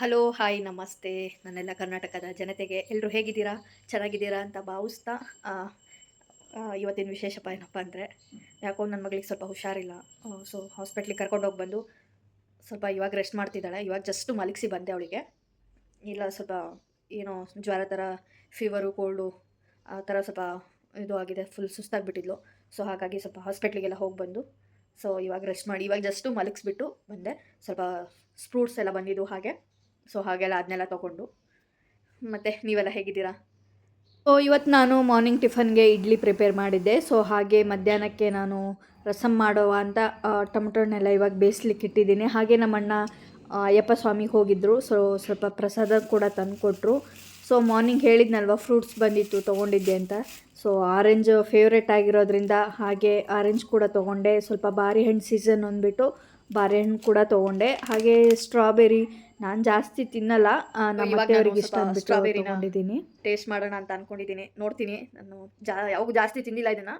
Hello, hi, ನಮಸ್ತೆ. ನನ್ನೆಲ್ಲ ಕರ್ನಾಟಕದ ಜನತೆಗೆ ಎಲ್ಲರೂ ಹೇಗಿದ್ದೀರಾ? ಚೆನ್ನಾಗಿದ್ದೀರಾ ಅಂತ ಭಾವಿಸ್ತಾ ಇವತ್ತಿನ ವಿಶೇಷಪ್ಪ ಏನಪ್ಪ ಅಂದರೆ, ಯಾಕೋ ನನ್ನ ಮಗಳಿಗೆ ಸ್ವಲ್ಪ ಹುಷಾರಿಲ್ಲ. ಸೊ ಹಾಸ್ಪಿಟ್ಲಿಗೆ ಕರ್ಕೊಂಡೋಗಿ ಬಂದು ಸ್ವಲ್ಪ ಇವಾಗ ರೆಸ್ಟ್ ಮಾಡ್ತಿದ್ದಾಳೆ. ಇವಾಗ ಜಸ್ಟು ಮಲಗಿಸಿ ಬಂದೆ ಅವಳಿಗೆ. ಇಲ್ಲ, ಸ್ವಲ್ಪ ಏನೋ ಜ್ವರ ಥರ ಫೀವರು ಕೋಲ್ಡು ಆ ಥರ ಸ್ವಲ್ಪ ಇದು ಆಗಿದೆ ಫುಲ್ ಸುಸ್ತಾಗಿಬಿಟ್ಟಿದ್ಲು. ಸೊ ಹಾಗಾಗಿ ಸ್ವಲ್ಪ ಹಾಸ್ಪಿಟ್ಲಿಗೆಲ್ಲ ಹೋಗಿ ಬಂದು, ಸೊ ಇವಾಗ ರೆಸ್ಟ್ ಮಾಡಿ, ಇವಾಗ ಜಸ್ಟು ಮಲಗಿಸ್ಬಿಟ್ಟು ಬಂದೆ. ಸ್ವಲ್ಪ ಸ್ಪ್ರೂಟ್ಸ್ ಎಲ್ಲ ಬಂದಿದ್ದು ಹಾಗೆ. ಸೊ ಹಾಗೆಲ್ಲ ಅದನ್ನೆಲ್ಲ ತೊಗೊಂಡು. ಮತ್ತು ನೀವೆಲ್ಲ ಹೇಗಿದ್ದೀರಾ? ಸೊ ಇವತ್ತು ನಾನು ಮಾರ್ನಿಂಗ್ ಟಿಫನ್ಗೆ ಇಡ್ಲಿ ಪ್ರಿಪೇರ್ ಮಾಡಿದ್ದೆ. ಸೊ ಹಾಗೆ ಮಧ್ಯಾಹ್ನಕ್ಕೆ ನಾನು ರಸಮ್ ಮಾಡುವ ಅಂತ ಟೊಮೆಟೊನೆಲ್ಲ ಇವಾಗ ಬೇಯಿಸ್ಲಿಕ್ಕೆ ಇಟ್ಟಿದ್ದೀನಿ. ಹಾಗೆ ನಮ್ಮಣ್ಣ ಅಯ್ಯಪ್ಪ ಸ್ವಾಮಿಗೆ ಹೋಗಿದ್ದರು ಸೊ ಸ್ವಲ್ಪ ಪ್ರಸಾದ ಕೂಡ ತಂದುಕೊಟ್ರು. ಸೊ ಮಾರ್ನಿಂಗ್ ಹೇಳಿದ್ನಲ್ವ ಫ್ರೂಟ್ಸ್ ಬಂದಿತ್ತು, ತೊಗೊಂಡಿದ್ದೆ ಅಂತ. ಸೊ ಆರೆಂಜ್ ಫೇವ್ರೆಟ್ ಆಗಿರೋದ್ರಿಂದ ಹಾಗೆ ಆರೆಂಜ್ ಕೂಡ ತೊಗೊಂಡೆ. ಸ್ವಲ್ಪ ಬಾರಿ ಹಣ್ಣು ಸೀಸನ್ ಅಂದ್ಬಿಟ್ಟು ಬಾರೆಹಣ್ಣು ಕೂಡ ತೊಗೊಂಡೆ. ಹಾಗೆ ಸ್ಟ್ರಾಬೆರಿ ನಾನು ಜಾಸ್ತಿ ತಿನ್ನಲ್ಲ. ನಮ್ಮ ಇಷ್ಟ ಸ್ಟ್ರಾಬೆರಿನ ತೊಗೊಂಡಿದ್ದೀನಿ. ಟೇಸ್ಟ್ ಮಾಡೋಣ ಅಂತ ಅನ್ಕೊಂಡಿದ್ದೀನಿ. ನೋಡ್ತೀನಿ. ನಾನು ಜಾ ಯಾವಾಗ ಜಾಸ್ತಿ ತಿಂದಿಲ್ಲ ಇದನ್ನ.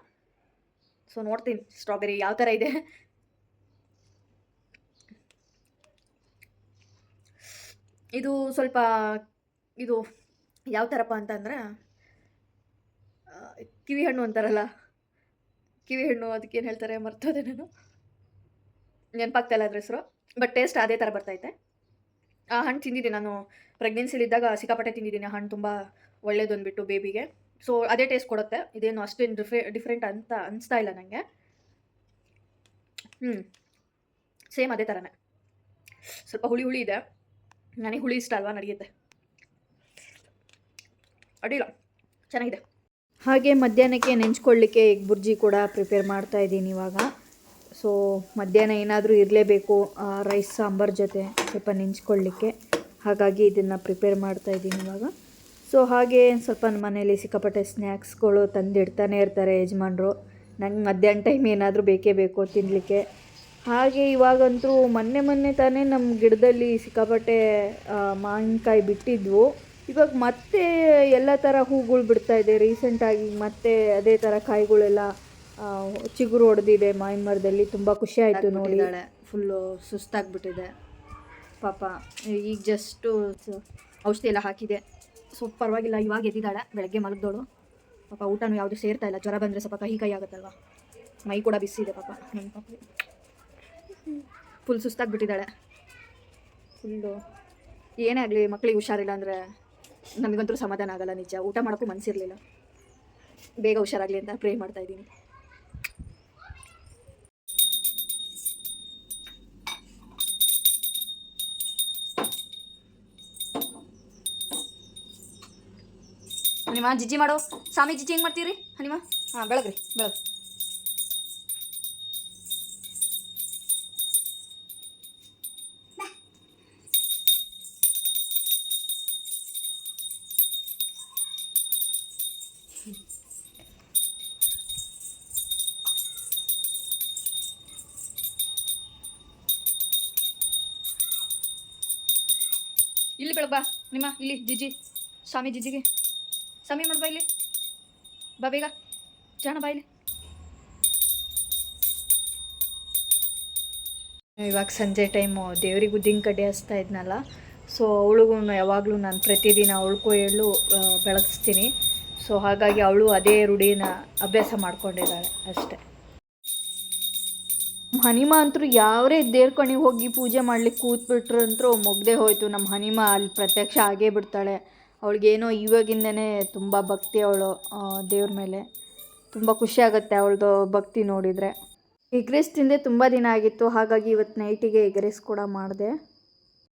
ಸೊ ನೋಡ್ತೀನಿ ಸ್ಟ್ರಾಬೆರಿ ಯಾವ ಥರ ಇದೆ. ಇದು ಸ್ವಲ್ಪ ಇದು ಯಾವ ಥರಪ್ಪ ಅಂತಂದರೆ ಕಿವಿ ಹಣ್ಣು ಅಂತಾರಲ್ಲ. ಕಿವಿ ಹಣ್ಣು ಅದಕ್ಕೇನು ಹೇಳ್ತಾರೆ ಮರ್ತೋದೆ ನಾನು. ನೆನಪಾಗ್ತಾಯಿಲ್ಲ ಅದ್ರ ಹೆಸರು. ಬಟ್ ಟೇಸ್ಟ್ ಅದೇ ಥರ ಬರ್ತೈತೆ ಆ ಹಣ್ಣು ತಿಂದಿದ್ದೆ ನಾನು. ಪ್ರೆಗ್ನೆನ್ಸಿಲಿದ್ದಾಗ ಸಿಕ್ಕಾಪಟ್ಟೆ ತಿಂದಿದ್ದೀನಿ. ಆ ಹಣ್ಣು ತುಂಬ ಒಳ್ಳೇದು ಅಂದ್ಬಿಟ್ಟು ಬೇಬಿಗೆ. ಸೊ ಅದೇ ಟೇಸ್ಟ್ ಕೊಡುತ್ತೆ. ಇದೇನು ಅಷ್ಟೇನು ಡಿಫ್ರೆ ಡಿಫ್ರೆಂಟ್ ಅಂತ ಅನಿಸ್ತಾ ಇಲ್ಲ ನನಗೆ ಹ್ಞೂ ಸೇಮ್ ಅದೇ ಥರನೇ ಸ್ವಲ್ಪ ಹುಳಿ ಹುಳಿ ಇದೆ. ನನಗೆ ಹುಳಿ ಇಷ್ಟ ಅಲ್ವಾ ನಡೆಯುತ್ತೆ. ಅಡಿಲ್ಲ ಚೆನ್ನಾಗಿದೆ. ಹಾಗೆ ಮಧ್ಯಾಹ್ನಕ್ಕೆ ನೆಂಚ್ಕೊಳ್ಳಿಕ್ಕೆ ಎಗ್ ಬುರ್ಜಿ ಕೂಡ ಪ್ರಿಪೇರ್ ಮಾಡ್ತಾ ಇದ್ದೀನಿ ಇವಾಗ. ಸೊ ಮಧ್ಯಾಹ್ನ ಏನಾದರೂ ಇರಲೇಬೇಕು ರೈಸ್ ಸಾಂಬಾರ್ ಜೊತೆ ಸ್ವಲ್ಪ ನೆಂಚ್ಕೊಳ್ಳಿಕ್ಕೆ. ಹಾಗಾಗಿ ಇದನ್ನು ಪ್ರಿಪೇರ್ ಮಾಡ್ತಾ ಇದ್ದೀನಿ ಇವಾಗ. ಸೊ ಹಾಗೆ ಸ್ವಲ್ಪ ಮನೇಲಿ ಸಿಕ್ಕಾಪಟ್ಟೆ ಸ್ನ್ಯಾಕ್ಸ್ಗಳು ತಂದಿಡ್ತಾನೆ ಇರ್ತಾರೆ ಯಜಮಾನ್ರು. ನಂಗೆ ಮಧ್ಯಾಹ್ನ ಟೈಮ್ ಏನಾದರೂ ಬೇಕೇ ಬೇಕು ತಿನ್ನಲಿಕ್ಕೆ ಹಾಗೆ ಇವಾಗಂತೂ ಮೊನ್ನೆ ಮೊನ್ನೆ ತಾನೇ ನಮ್ಮ ಗಿಡದಲ್ಲಿ ಸಿಕ್ಕಾಪಟ್ಟೆ ಮಾವಿನಕಾಯಿ ಬಿಟ್ಟಿದ್ವು. ಇವಾಗ ಮತ್ತೆ ಎಲ್ಲ ಥರ ಹೂಗಳು ಬಿಡ್ತಾ ಇದೆ. ರೀಸೆಂಟಾಗಿ ಮತ್ತೆ ಅದೇ ಥರ ಕಾಯಿಗಳೆಲ್ಲ ಚಿಗುರು ಹೊಡೆದಿದೆ ಮಾವಿನ ಮರದಲ್ಲಿ ತುಂಬ ಖುಷಿ ಆಯಿತು ನೋಡಿ. ಫುಲ್ಲು ಸುಸ್ತಾಗ್ಬಿಟ್ಟಿದೆ. ಪಾಪ, ಈಗ ಜಸ್ಟು ಔಷಧಿ ಎಲ್ಲ ಹಾಕಿದೆ. ಸೊ ಪರವಾಗಿಲ್ಲ ಇವಾಗ ಎದ್ದಿದ್ದಾಳೆ. ಬೆಳಗ್ಗೆ ಮಲಗ್ದೋಳು. ಪಾಪ, ಊಟನೂ ಯಾವುದು ಸೇರ್ತಾ ಇಲ್ಲ. ಜ್ವರ ಬಂದರೆ ಸ್ವಲ್ಪ ಕಹಿ ಕೈ ಆಗುತ್ತಲ್ವ? ಮೈ ಕೂಡ ಬಿಸಿ ಇದೆ ಪಾಪ ನನ್ನ ಪಾಪ. ಫುಲ್ ಸುಸ್ತಾಗ್ಬಿಟ್ಟಿದ್ದಾಳೆ. ಫುಲ್ಲು ಏನೇ ಆಗಲಿ ಮಕ್ಕಳಿಗೆ ಹುಷಾರಿಲ್ಲ ಅಂದರೆ ನಮಗಂತೂ ಸಮಾಧಾನ ಆಗಲ್ಲ ನಿಜ. ಊಟ ಮಾಡೋಕ್ಕೂ ಮನಸ್ಸಿರಲಿಲ್ಲ ಬೇಗ ಹುಷಾರಾಗಲಿ ಅಂತ ಪ್ರೇ ಮಾಡ್ತಾ ಹನಿಮಾ ಜಿಜ್ಜಿ ಮಾಡೋ. ಸ್ವಾಮಿ ಜಿಜ್ಜಿ ಹೆಂಗೆ ಮಾಡ್ತೀರಿ? ಹನಿಮಾ? ಹಾಂ, ಬೆಳಗ್ರಿ ಬೆಳಗ್ಗೆ ಇಲ್ಲಿ ಬೆಳಗ್ಬಾ ನಿಮ್ಮ ಇಲ್ಲಿ ಜಿಜ್ಜಿ ಸ್ವಾಮಿ ಜಿಜ್ಜಿಗೆ ಸ್ವಾಮಿ ಮಾಡು ಇಲ್ಲಿ. ಬಾ ಬೇಗ. ಜಾಣ ಬಾ ಇವಾಗ ಸಂಜೆ ಟೈಮು ದೇವ್ರಿಗೆ ಉದ್ದಿನ ಕಡ್ಡಿ ಹಚ್ತಾ ಇದ್ನಲ್ಲ ಸೊ ಅವಳಿಗೂ ಯಾವಾಗಲೂ ನಾನು ಪ್ರತಿದಿನ ಅವಳ್ಕೋ ಹೇಳು ಬೆಳಗಿಸ್ತೀನಿ. ಸೊ ಹಾಗಾಗಿ ಅವಳು ಅದೇ ರೂಢಿನ ಅಭ್ಯಾಸ ಮಾಡ್ಕೊಂಡಿದ್ದಾಳೆ ಅಷ್ಟೇ. ಹನಿಮ ಅಂತೂ ಯಾವರೇ ದೇರ್ಕೊಂಡಿಗೆ ಹೋಗಿ ಪೂಜೆ ಮಾಡ್ಲಿಕ್ಕೆ ಕೂತ್ಬಿಟ್ರು ಅಂತರೂ ಮುಗ್ದೇ ಹೋಯಿತು. ನಮ್ಮ ಹನಿಮ ಅಲ್ಲಿ ಪ್ರತ್ಯಕ್ಷ ಆಗೇ ಬಿಡ್ತಾಳೆ. ಅವಳಿಗೇನೋ ಇವಾಗಿಂದನೇ ತುಂಬ ಭಕ್ತಿ ಅವಳು ದೇವ್ರ ಮೇಲೆ. ತುಂಬ ಖುಷಿ ಆಗುತ್ತೆ ಅವಳದು ಭಕ್ತಿ ನೋಡಿದರೆ. ಎಗ್ ರೈಸ್ ತಿಂದೆ ತುಂಬ ದಿನ ಆಗಿತ್ತು, ಹಾಗಾಗಿ ಇವತ್ತು ನೈಟಿಗೆ ಎಗ್ ರೈಸ್ ಕೂಡ ಮಾಡಿದೆ.